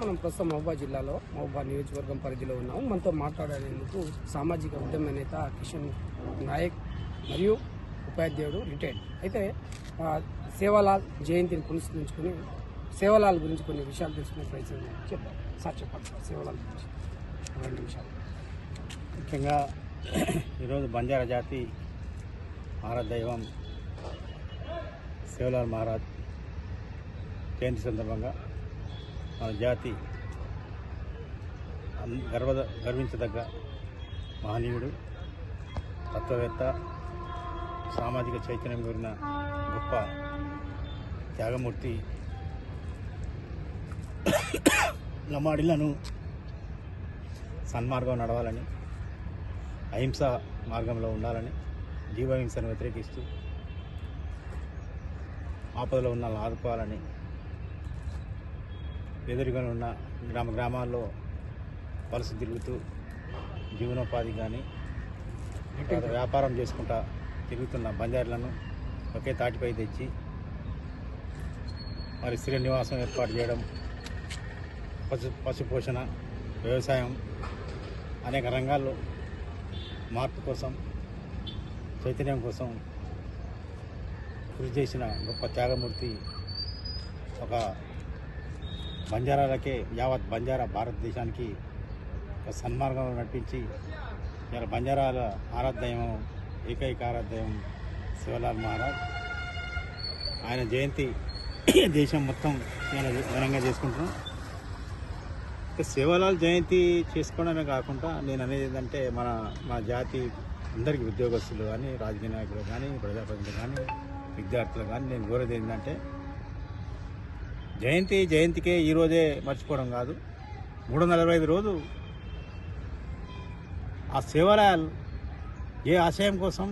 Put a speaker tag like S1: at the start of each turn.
S1: మనం ప్రస్తుతం మహబా జిల్లాలో మహబా నియోజకవర్గం పరిధిలో ఉన్నాము. మనతో మాట్లాడేందుకు సామాజిక ఉద్యమ నేత కిషన్ నాయక్ మరియు ఉపాధ్యాయుడు రిటైర్డ్. అయితే సేవాలాల్ జయంతిని పురస్కరించుకుని సేవాలాల్ గురించి కొన్ని విషయాలు తెలుసుకునే ప్రయత్నం చెప్పాలి సార్ చెప్పండి సార్ సేవాలాల్ గురించి. రెండు నిమిషాలు.
S2: ముఖ్యంగా ఈరోజు బంజారా జాతి మహారాజ్ దైవం సేవలాల్ మహారాజ్ జయంతి సందర్భంగా మన జాతి గర్వ గర్వించదగ్గ మహనీయుడు తత్వవేత్త సామాజిక చైతన్యం కోరిన గొప్ప త్యాగమూర్తి లమాడిలను సన్మార్గం నడవాలని అహింస మార్గంలో ఉండాలని జీవహింసను వ్యతిరేకిస్తూ ఆపదలో ఉన్న ఆదుకోవాలని ఎదురుగా ఉన్న గ్రామ గ్రామాల్లో వలస తిరుగుతూ జీవనోపాధి కానీ వ్యాపారం చేసుకుంటా తిరుగుతున్న బంజారులను ఒకే తాటిపై తెచ్చి మరి స్థిర నివాసం ఏర్పాటు చేయడం పశు పశుపోషణ వ్యవసాయం అనేక రంగాల్లో మార్పు కోసం చైతన్యం కోసం కృషి చేసిన గొప్ప త్యాగమూర్తి ఒక బంజారాలకే యావత్ బంజారా భారతదేశానికి ఒక సన్మార్గంలో నడిపించి ఇలా బంజారాల ఆరాధ్యం ఏకైక ఆరాధ్యం శివలాల్ మహారాజ్. ఆయన జయంతి దేశం మొత్తం నేను ఘనంగా చేసుకుంటున్నాం. శివలాల్ జయంతి చేసుకోవడమే కాకుండా నేను అనేది ఏంటంటే మన మన జాతి అందరికీ ఉద్యోగస్తులు కానీ రాజకీయ నాయకులు కానీ ప్రజాప్రతినిధులు కానీ విద్యార్థులు కానీ నేను కోరేది ఏంటంటే జయంతి జయంతికే ఈరోజే మర్చిపోవడం కాదు. మూడు వందల అరవై ఐదు రోజు ఆ శివలాల్ ఏ ఆశయం కోసం